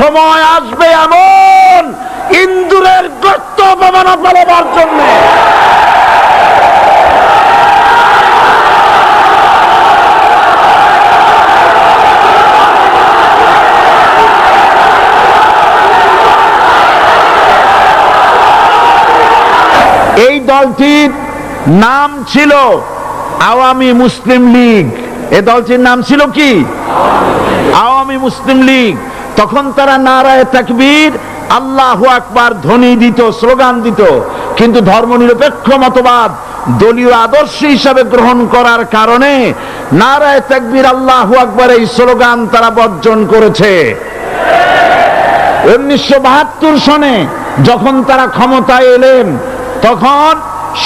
সময় আসবে এমন ইন্দুরের গর্ত অপমানা পালাবার জন্য। এই দলটির নাম ছিল আওয়ামী মুসলিম লীগ। এই দলটির নাম ছিল কি? আওয়ামী মুসলিম লীগ। তখন তারা নারায় তাকবীর, আল্লাহ আকবার ধ্বনি দিত, স্লোগান দিত। কিন্তু ধর্মনিরপেক্ষ মতবাদ দলীয় আদর্শ হিসাবে গ্রহণ করার কারণে নারায় তাকবীর, আল্লাহু আকবার এই স্লোগান তারা বর্জন করেছে। উনিশশো বাহাত্তর সনে যখন তারা ক্ষমতায় এলেন, তখন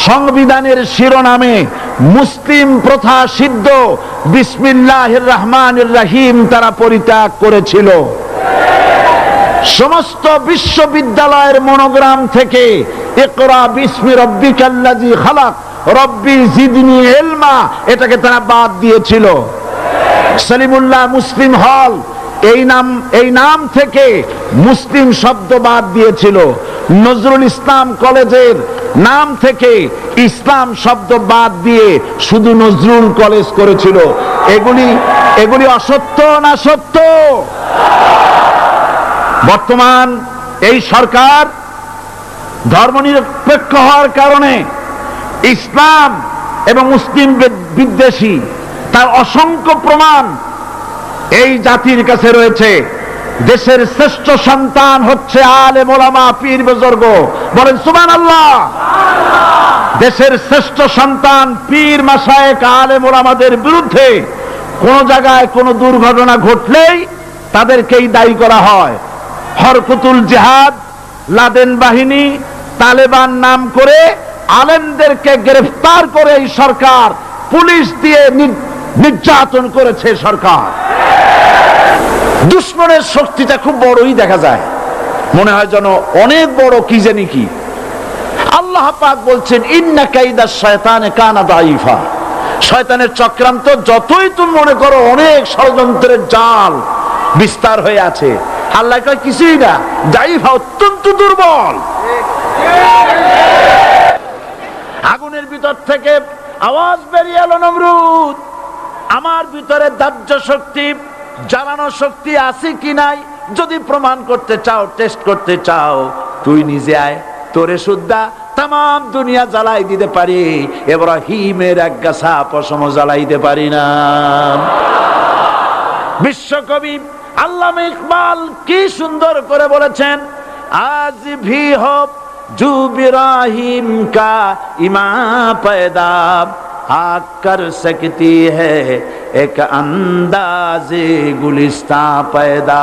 সংবিধানের শিরোনামে মুসলিম প্রথা সিদ্ধ বিসমিল্লাহ রহমান রাহিম তারা পরিত্যাগ করেছিল। সমস্ত বিশ্ববিদ্যালয়ের মনোগ্রাম থেকে একরা বিসমি রব্বিকাল্লাজি খালাক। রব্বি জিদনি এলমা এটাকে তারা বাদ দিয়েছিল। সলিমুল্লাহ মুসলিম হল, এই নাম এই নাম থেকে মুসলিম শব্দ বাদ দিয়েছিল। নজরুল ইসলাম কলেজের নাম থেকে ইসলাম শব্দ বাদ দিয়ে শুধু নজরুল কলেজ করেছিল। এগুলি এগুলি অসত্য না সত্য? বর্তমান এই সরকার ধর্মনিরপেক্ষ হওয়ার কারণে ইসলাম এবং মুসলিম বিদ্বেষী, তার অসংখ্য প্রমাণ এই জাতির কাছে রয়েছে। দেশের শ্রেষ্ঠ সন্তান হচ্ছে আলে মোলামা পীর বুজুর্গ। বলেন সুমান আল্লাহ দেশের শ্রেষ্ঠ সন্তান পীর মাসায়েক আলে মোলামাদের বিরুদ্ধে কোন জায়গায় কোনো দুর্ঘটনা ঘটলেই তাদেরকেই দায়ী করা হয়। হরকুতুল জেহাদ, লাদেন বাহিনী, তালেবান নাম করে আলেমদেরকে গ্রেফতার করে এই সরকার, পুলিশ দিয়ে নির্যাতন করেছে সরকার। দুশ্মনের শক্তিটা খুব বড়ই দেখা যায়। মনে হয় যেন অনেক বড় কি জানি কি। আল্লাহ পাক বলছেন, ইন্না কাইদা শয়তানে কানা দাইফা শয়তানের চক্রান্ত যতই তুমি মনে করো অনেক ষড়যন্ত্রের জাল বিস্তার হয়ে আছে। আল্লাহ কয়, কিছুই না। দাইফা অত্যন্ত দুর্বল। আগুনের ভিতর থেকে আওয়াজ বেরিয়ে এলো নমরুদ। আমার ভিতরে দাহ্য শক্তি, জ্বালানো শক্তি আছে কি নাই, যদি প্রমাণ করতে চাও টেস্ট করতে চাও, তুই নিজে আয়। তোরে সুদ্ধা তাম দুনিয়া জ্বালাই দিতে পারি এবার হিমের এক গাছা পশম জ্বালাইতে পারি না। বিশ্বকবি আল্লামা ইকবাল কি সুন্দর করে বলেছেন আজ ভি হোক জু বিরাহিম কা ইমা पैदा आग कर सकती है एक अंदाज गुलिस्ता पैदा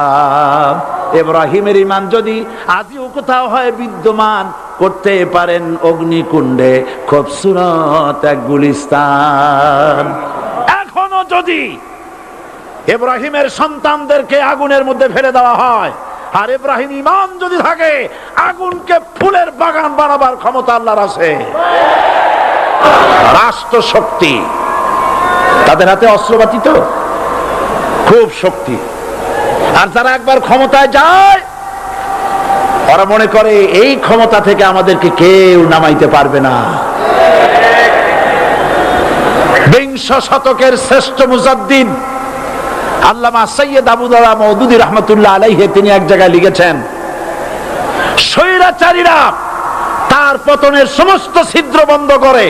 এব্রাহিমের ইমান যদি আজও কোথাও হয় বিদ্যমান করতে পারেন অগ্নিকুণ্ডে খুবসুরত এক গুলিস্তান এখনো যদি ইব্রাহিমের সন্তানদেরকে আগুনের মধ্যে ফেলে দেওয়া হয়। আর ইব্রাহিম ইমান যদি থাকে, আগুনকে ফুলের বাগান বানাবার ক্ষমতা আল্লাহর আছে। রাষ্ট্র শক্তি তাদের হাতে অস্ত্রপাতি তো খুব শক্তি। আর যারা একবার ক্ষমতায় যায়, ওরা মনে করে, এই ক্ষমতা থেকে আমাদেরকে কেউ নামাইতে পারবে না। বিংশ শতকের শ্রেষ্ঠ মুজাদ্দিন আল্লামা সৈয়দ আবুদাল্লাহ মৌদুদি রহমতুল্লাহ আলাইহে তিনি এক জায়গায় লিখেছেন, স্বৈরাচারীরা তার পতনের সমস্ত ছিদ্র বন্ধ করে।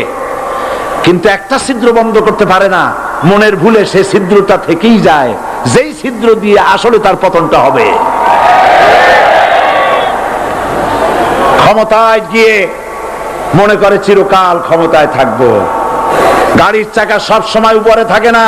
কিন্তু একটা ছিদ্র বন্ধ করতে পারে না, মনের ভুলে সে ছিদ্রটা থেকেই যায়, যেই ছিদ্র দিয়ে আসলে তার পতনটা হবে। ক্ষমতায় গিয়ে মনে করে চিরকাল ক্ষমতায় থাকব। গাড়ির চাকা সব সময় উপরে থাকে না।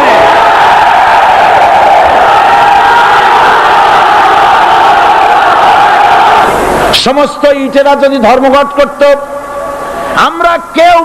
সমস্ত ইটেরা যদি ধর্মঘট করত আমরা কেউ